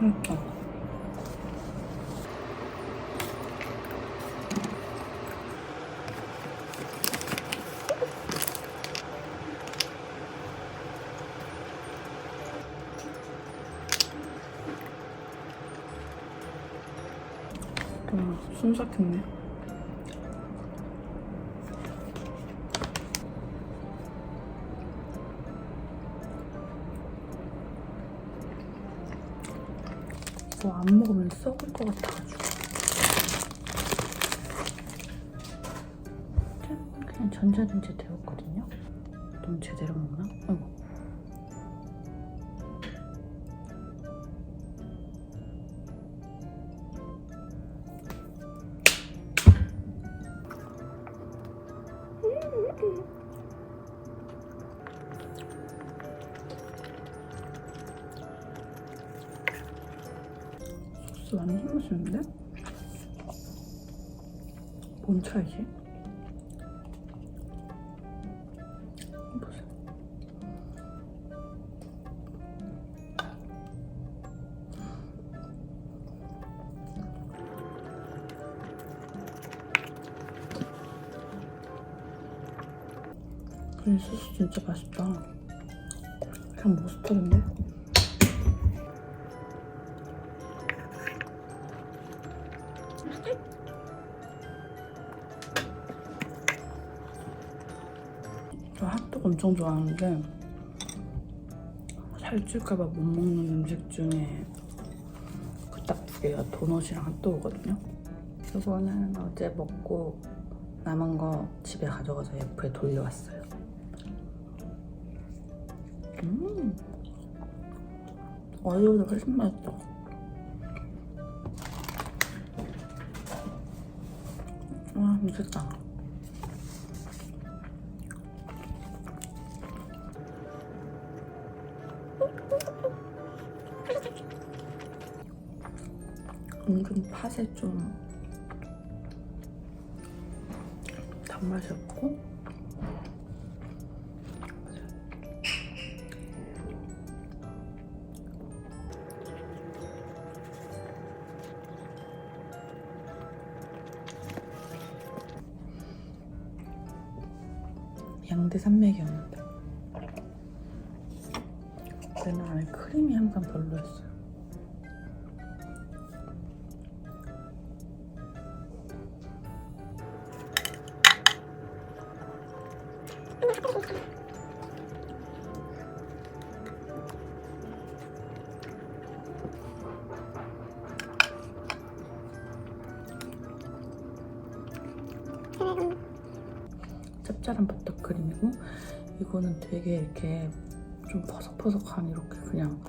맛있다. 음, 숨 삭혔네. 것. 짠, 그냥 전자레인지 데웠거든요. 소스 완전 맛있는데? 뭔 차이지? 보세요. 이 소스 진짜 맛있다. 그냥 머스타드인데? 저 핫도그 엄청 좋아하는데 살찔까봐 못 먹는 음식 중에 그 딱 두 개가 도넛이랑 핫도그거든요. 이거는 어제 먹고 남은 거 집에 가져가서 F에 돌려왔어요. 음, 어제보다 훨씬 맛있다. 와 미쳤다. 은근 팥에 좀 단맛이 없고 짭짤한 버터크림이고 이거는 되게 이렇게 좀 퍼석퍼석한 이렇게 그냥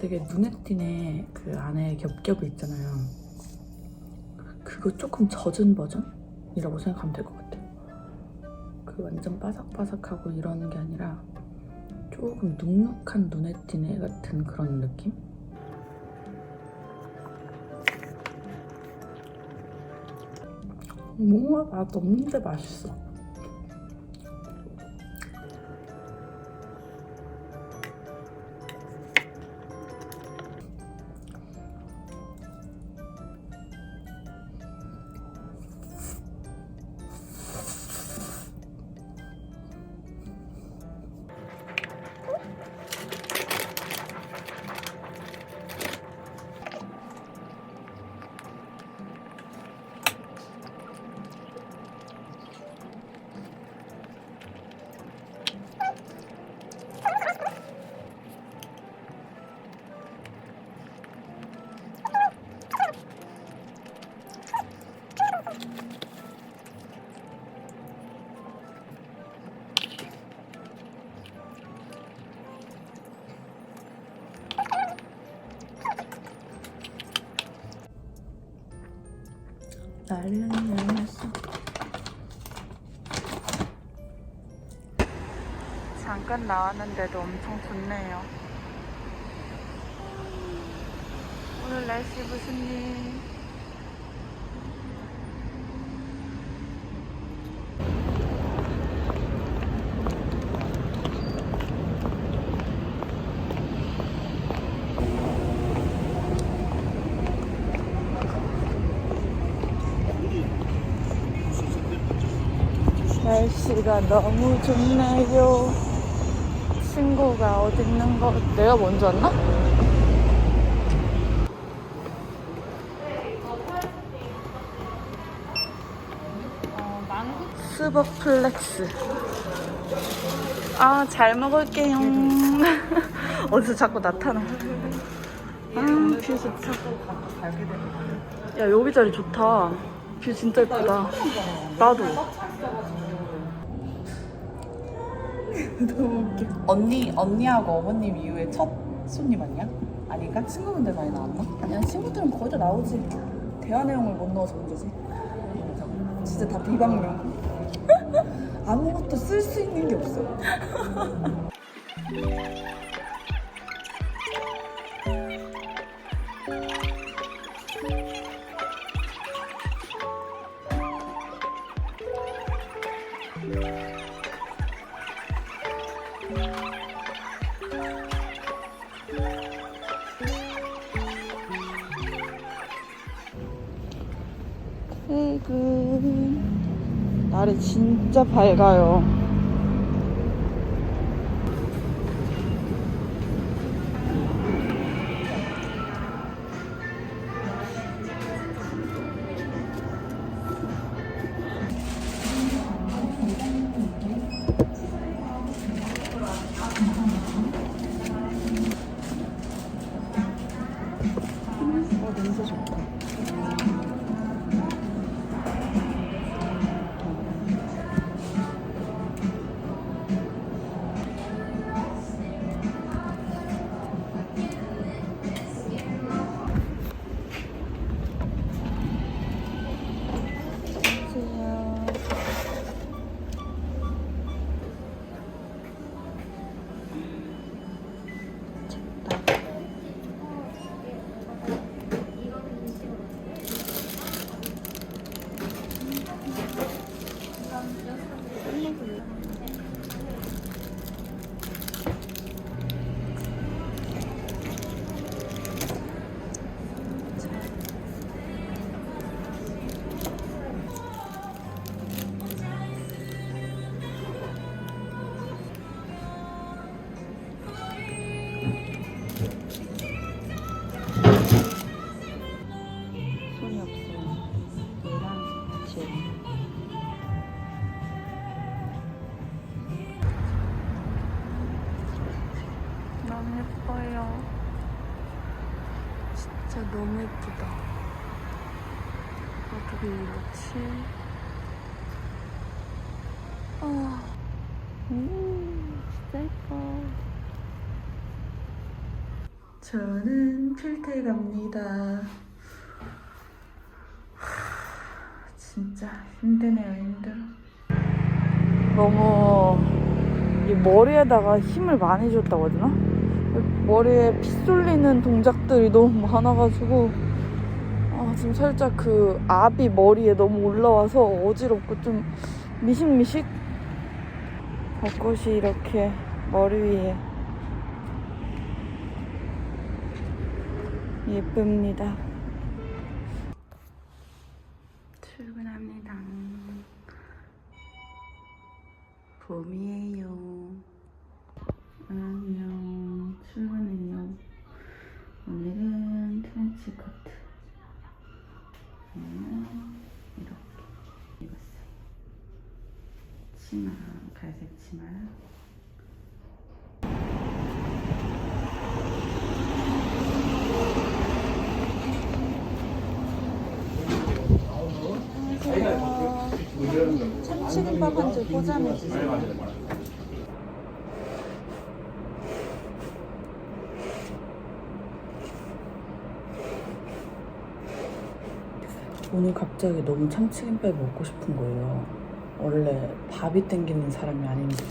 되게 눈에 띄네 그 안에 겹겹이 있잖아요. 그거 조금 젖은 버전이라고 생각하면 될 것 같아요. 그 완전 바삭바삭하고 이러는 게 아니라 조금 눅눅한 눈에 띄네 같은 그런 느낌? 뭔가 맛 없는데 맛있어 난리는 난리났어. 잠깐 나왔는데도 엄청 좋네요. 오늘 날씨 무슨 일? 날씨가 너무 좋네요. 친구가 어디 있는 거? 내가 먼저 왔나? 스버 플렉스. 아, 잘 먹을게요. 어디서 자꾸 나타나. 아, 뷰 좋다. 야, 여기 자리 좋다. 뷰 진짜 예쁘다. 나도. 너무 웃겨. 언니 언니하고 어머님 이후에 첫 손님 아니야? 아닌가? 친구분들 많이 나왔나? 아니야 친구들은 거의 다 나오지 대화 내용을 못 넣어서 문제지 진짜 다 비방용 아무것도 쓸 수 있는 게 없어 퇴 진짜 밝아요. 저는 필테 갑니다. 하, 진짜 힘드네요, 힘들어. 너무 이 머리에다가 힘을 많이 줬다고 되나? 머리에 피 쏠리는 동작들이 너무 많아가지고 아, 지금 살짝 그 압이 머리에 너무 올라와서 어지럽고 좀 미식미식 벚꽃이 이렇게 머리 위에 예쁩니다. 출근합니다. 봄이에요. 안녕. 출근해요. 오늘은 트렌치 코트. 이렇게 입었어요. 치마, 갈색 치마. 참치김밥 한줄 포장해 주세요. 오늘 갑자기 너무 참치김밥이 먹고 싶은 거예요. 원래 밥이 땡기는 사람이 아닌데.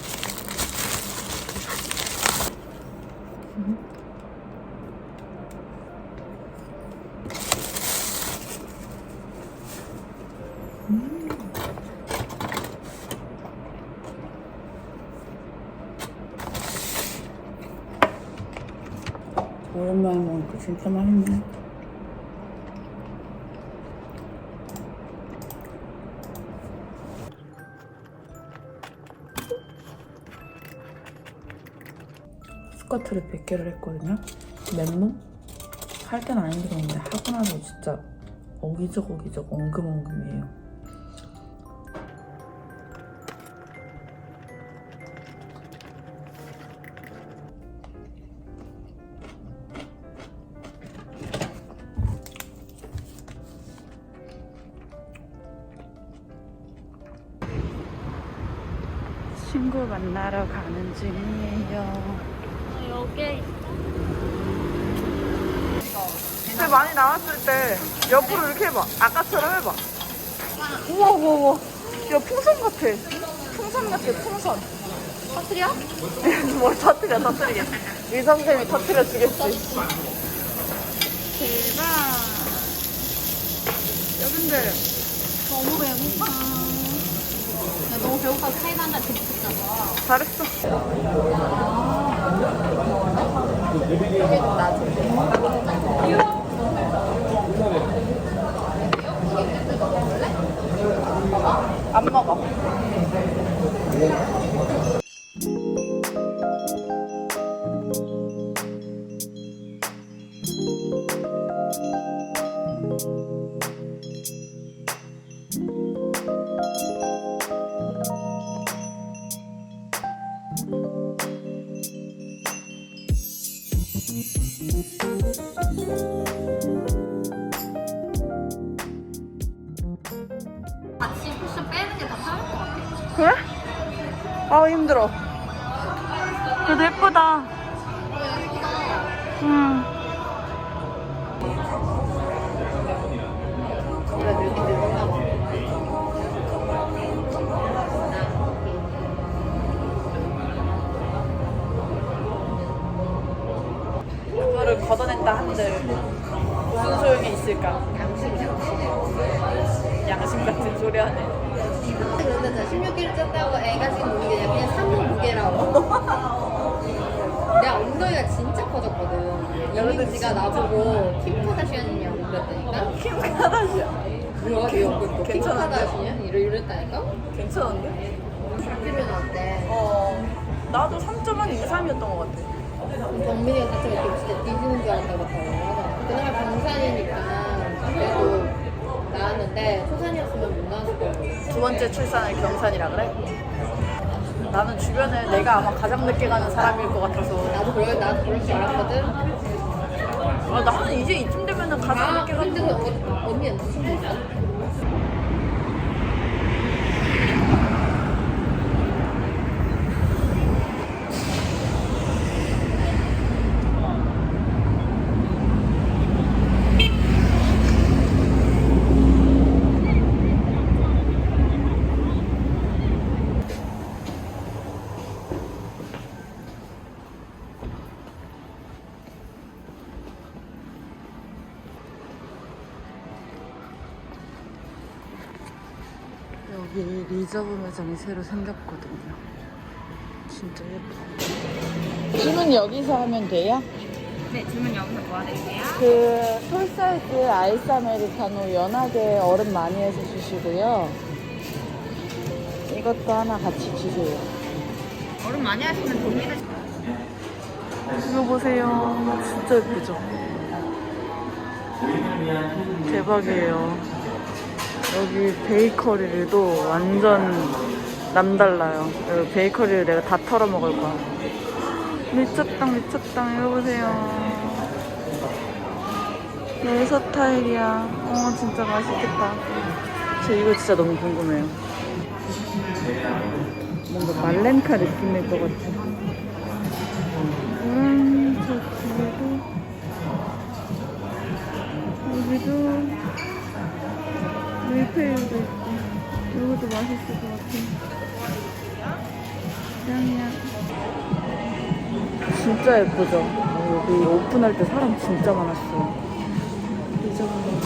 오랜만에 먹으니까 진짜 맛있네. 스커트를 100개를 했거든요. 맨몸? 할 때는 안 힘들었는데 하고 나서 진짜 어기적 어기적 엉금엉금해요. 만나러 가는 중이에요. 여기 배 많이 나왔을 때 옆으로 이렇게 해봐. 아까처럼 해봐. 우와 우와 우와. 야 풍선 같아. 풍선 같아 풍선. 터트려? 뭘 터뜨려 터뜨리게. 위성쌤이 터뜨려 주겠지. 대박 여러분들 너무 배고파 나 너무 배고파서 사이다 한잔 드고 싶다 잘했어. 안 먹어. 걷어낸다 한들 무슨 소용이 있을까? 양심 양심 양심 같은 소리 하네. 근데 저 16kg 쪘다고 애가 지금 게 그냥 3분 무게라고 내 엉덩이가 진짜 커졌거든 이민지가 나보고 킴 카다시안이냐고 그랬다니까 킴 카다시안. 뭐야 이거 킴? 카다시안? 이러, 이랬다니까 괜찮은데? 잡히면 어때? 어, 나도 3.1 2, 3이었던 것 같아. 정민이가 갑자기 이렇게 진짜 뒤지는 줄 알았다고 하더라고. 그날 병산이니까 그래도 나왔는데 초산이었으면 못 나왔을 거고. 두 번째 출산을 경산이라 그래? 나는 주변에 내가 아마 가장 늦게 가는 사람일 것 같아서. 나도 그럴 나도 그럴 줄 알았거든. 아, 나는 이제 이쯤 되면은 가장 아 늦게 근데 가는 그 어, 언니 일있 리저브 매장이 새로 생겼거든요. 진짜 예뻐. 주문 여기서 하면 돼요? 네 주문 여기서 도와드릴게요. 그 솔사이즈 아이스 아메리카노 연하게 얼음 많이 해서 주시고요. 이것도 하나 같이 주세요. 얼음 많이 하시면 독일을 이거 보세요. 진짜 예쁘죠? 대박이에요. 여기 베이커리도 완전 남달라요. 여기 베이커리를 내가 다 털어 먹을 거야. 미쳤다, 미쳤다. 이거 보세요. 여섯 타일이야. 어, 진짜 맛있겠다. 저 이거 진짜 너무 궁금해요. 뭔가 말렌카 느낌일 것 같아. 음, 저 뒤에도 여기도 밀푀유도 있고 이것도 맛있을 것 같아. 짱이야. 진짜 예쁘죠? 어, 여기 오픈할 때 사람 진짜 많았어요. 잊어먹는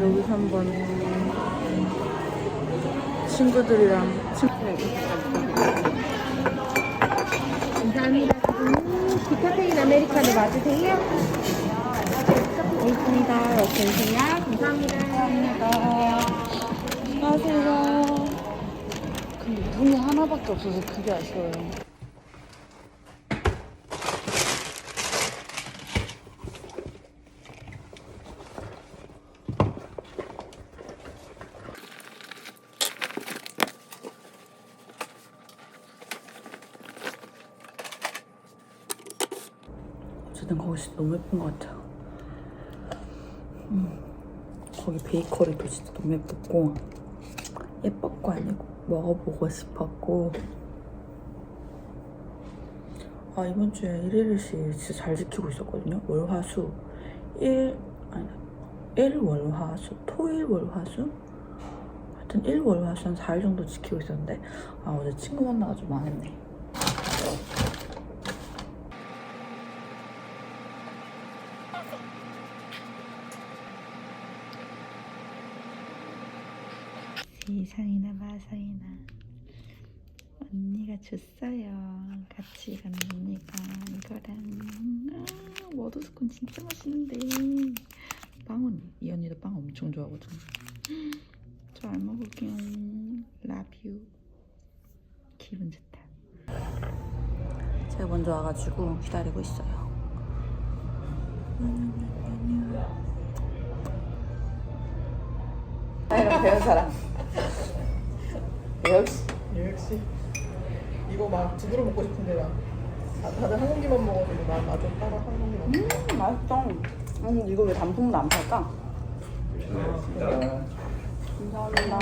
여기서 한번 친구들이랑 친... 감사합니다. 음, 디카페인 아메리카노 맞으세요? 여기 있습니다. 이렇게 주세요. 감사합니다. 감사합니다. 안녕하세요. 근데 문이 하나밖에 없어서 그게 아쉬워요. 어쨌든 거기 너무 예쁜 것 같아요. 거기 베이커리도 진짜 너무 예뻤고 예뻤고 아니고 먹어보고 싶었고 아 이번 주에 일일일씩 진짜 잘 지키고 있었거든요. 월화수 일 아니 일월화수 토일 월화수 하여튼 일월화수 한 4일 정도 지키고 있었는데 아 어제 친구 만나가지고 망했네. 세상이나 마상이나 언니가 줬어요. 같이 가는 언니가 이거랑 아, 워터스콘 진짜 맛있는데 빵은 이 언니도 빵 엄청 좋아하거든. 잘 먹을게요. 라뷰 기분 좋다. 제가 먼저 와가지고 기다리고 있어요. 나이랑 배운 사람. 역시. 역시 이거 막 두드러 먹고 싶은데 나 다- 다들 한 공기만 먹어도 나 나도 따라 한 공기만 먹어. 음, 맛있어. 음, 이거 왜 단품으로 안 팔까? 감사합니다.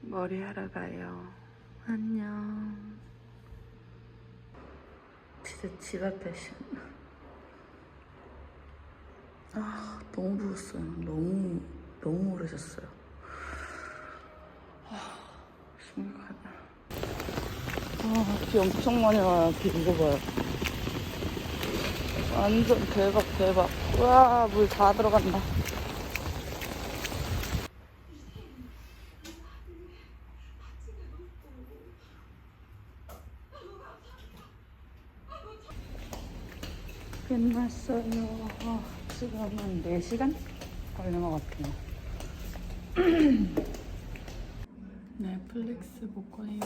머리 하러 가요. 안녕. 진짜 집 앞에 신. 아 너무 부었어요. 너무 너무 오래 잤어요. 아 가냐. 아, 비 엄청 많이 와요. 비 이거 봐요. 완전 대박, 대박. 우와, 물 다 들어간다. 끝났어요. 아, 지금은 4시간 걸린 것 같아요. 넷플릭스 볼 거예요.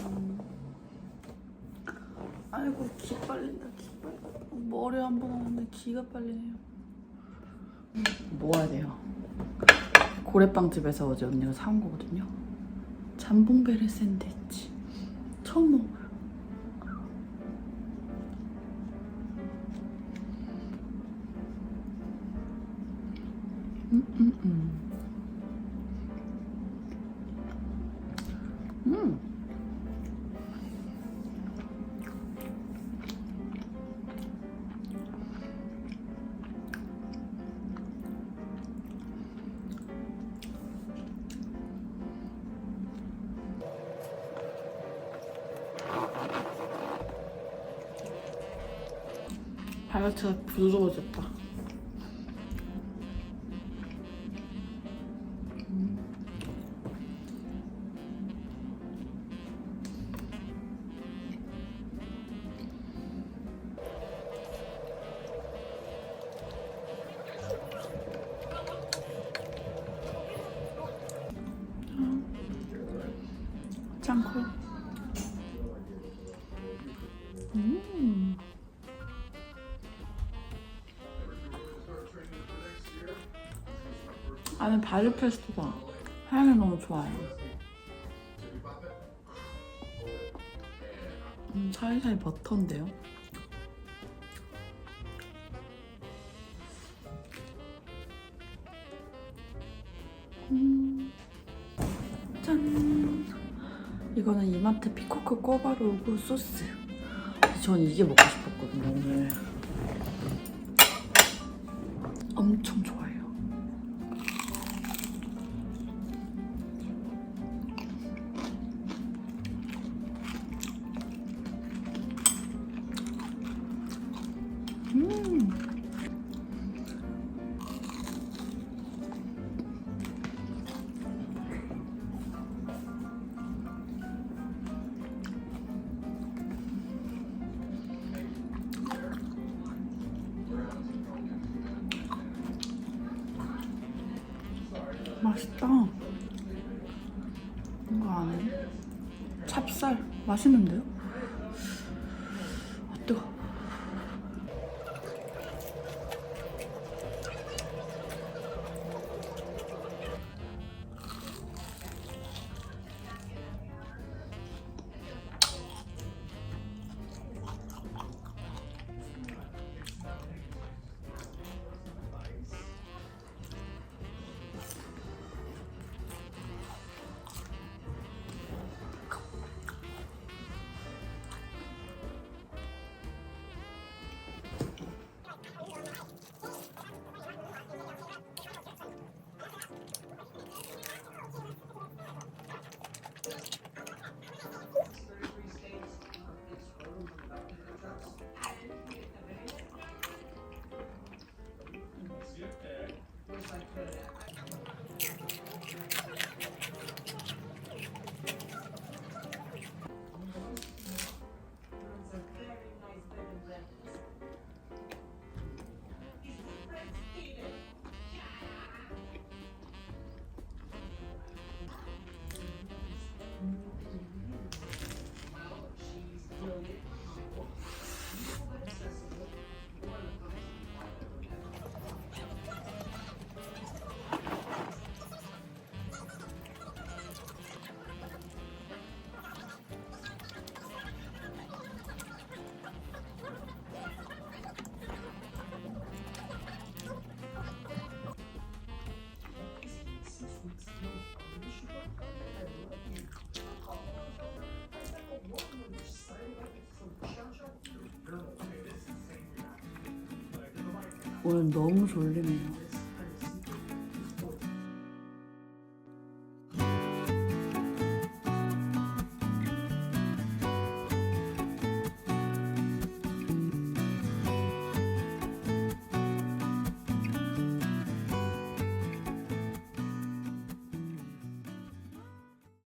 아이고 기 빨린다 기 빨린다. 머리 한 번 하는데 기가 빨리네요. 모아야 돼요. 고래빵 집에서 어제 언니가 사온 거거든요. 잠봉베르 샌드위치. 처음 먹어 다이어트 안에 바질 페스토가 향이 너무 좋아요. 음, 살살 버터인데요. 음. 짠. 이거는 이마트 피코크 꼬바로우 소스. 전 이게 먹고 싶었거든요 오늘. 엄청 좋아 이거 안에 찹쌀 맛있는데요? 오늘 너무 졸리네요.